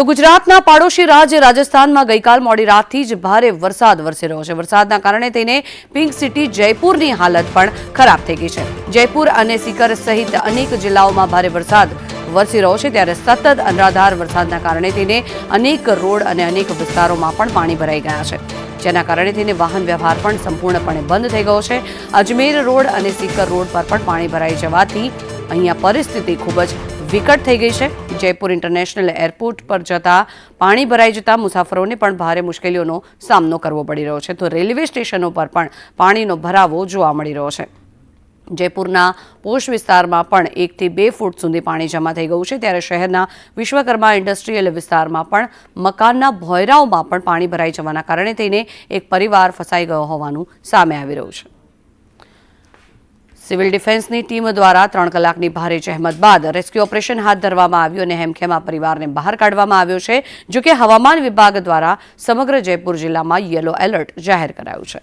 તો ગુજરાતના પાડોશી રાજ્ય રાજસ્થાનમાં ગઈકાલ મોડી રાતથી જ ભારે વરસાદ વરસી રહ્યો છે. વરસાદના કારણે તેને પિંક સિટી જયપુરની હાલત પણ ખરાબ થઈ ગઈ છે. જયપુર અને સિકર સહિત અનેક જિલ્લાઓમાં ભારે વરસાદ વરસી રહ્યો છે. ત્યારે સતત અનરાધાર વરસાદના કારણે તેને અનેક રોડ અને અનેક વિસ્તારોમાં પણ પાણી ભરાઈ ગયા છે. જેના કારણે તેને વાહન વ્યવહાર પણ સંપૂર્ણપણે બંધ થઈ ગયો છે. અજમેર રોડ અને સિકર રોડ પર પણ પાણી ભરાઈ જવાથી અહીંયા પરિસ્થિતિ ખૂબ જ વિકટ થઈ ગઈ છે. જયપુર ઇન્ટરનેશનલ એરપોર્ટ પર જતા પાણી ભરાઈ જતા મુસાફરોને પણ ભારે મુશ્કેલીઓનો સામનો કરવો પડી રહ્યો છે. તો રેલવે સ્ટેશનો પર પણ પાણીનો ભરાવો જોવા મળી રહ્યો છે. જયપુરના પોશ વિસ્તારમાં પણ એકથી બે ફૂટ સુધી પાણી જમા થઈ ગયું છે. ત્યારે શહેરના વિશ્વકર્મા ઇન્ડસ્ટ્રીયલ વિસ્તારમાં પણ મકાનના ભોયરાઓમાં પણ પાણી ભરાઈ જવાના કારણે થઈને એક પરિવાર ફસાઈ ગયો હોવાનું સામે આવી રહ્યું છે. સિવિલ ડિફેન્સની ટીમ દ્વારા ત્રણ કલાકની ભારે જહેમત બાદ રેસ્ક્યુ ઓપરેશન હાથ ધરવામાં આવ્યું અને હેમખેમ પરિવારને બહાર કાઢવામાં આવ્યો છે, જોકે હવામાન વિભાગ દ્વારા સમગ્ર જયપુર જિલ્લામાં યલો એલર્ટ જાહેર કરાયું છે.